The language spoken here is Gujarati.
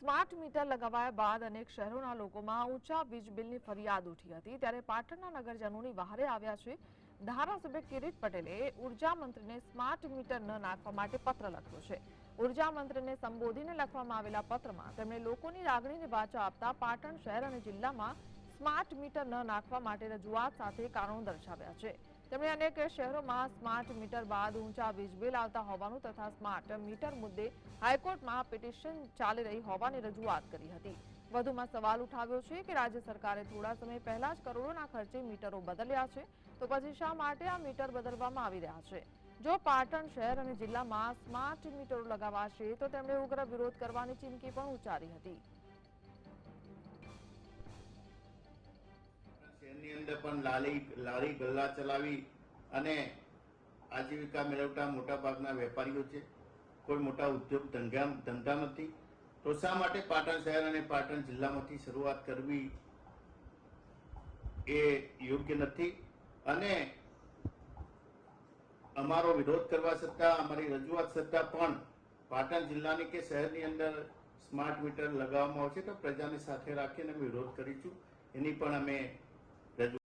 સ્માર્ટ મીટર લગાવાયા બાદ અનેક શહેરોના લોકોમાં ઊંચા વીજ બિલની ફરિયાદ ઉઠી હતી. ત્યારે પાટણના નગરજનોની વહારે આવ્યા છે. ધારાસભ્ય કિરીટ પટેલે ઊર્જા મંત્રીને સ્માર્ટ મીટર ન નાખવા માટે પત્ર લખ્યો છે. ઊર્જા મંત્રીને સંબોધીને લખવામાં આવેલા પત્રમાં તેમણે લોકોની લાગણીને વાચા આપતા પાટણ શહેર અને જિલ્લામાં સ્માર્ટ મીટર ન નાખવા માટે રજૂઆત સાથે કારણો દર્શાવ્યા છે. તેમણે અનેક શહેરોમાં સ્માર્ટ મીટર બાદ ઊંચા વીજ બિલ આવતા હોવાનું તથા સ્માર્ટ મીટર મુદ્દે હાઈકોર્ટમાં પિટિશન ચાલી રહી હોવાની રજૂઆત કરી હતી. વધુમાં સવાલ ઉઠાવ્યો છે કે રાજ્ય સરકારે થોડા સમય પહેલા જ કરોડોના ખર્ચે મીટરો બદલ્યા છે, તો પછી શા માટે આ મીટર બદલવામાં આવી રહ્યા છે? જો પાટણ શહેર અને જિલ્લામાં સ્માર્ટ મીટરો લગાવાશે, તો તેમણે ઉગ્ર વિરોધ કરવાની ચીમકી પણ ઉચ્ચારી હતી. અંદર પણ લાલી, લારી ગલ્લા ચલાવી અને આજીવિકા મેળવતા મોટાભાગના વેપારીઓ છે. કોઈ મોટા ઉદ્યોગ ધંધા ધંધા નથી તો શા માટે પાટણ શહેર અને પાટણ જિલ્લામાંથી શરૂઆત કરવી એ યોગ્ય નથી? અને અમારો વિરોધ કરવા છતાં, અમારી રજૂઆત છતાં પણ પાટણ જિલ્લાની કે શહેરની અંદર સ્માર્ટ મીટર લગાવવામાં આવશે તો પ્રજાની સાથે રાખીને વિરોધ કરીશું. એની પણ અમે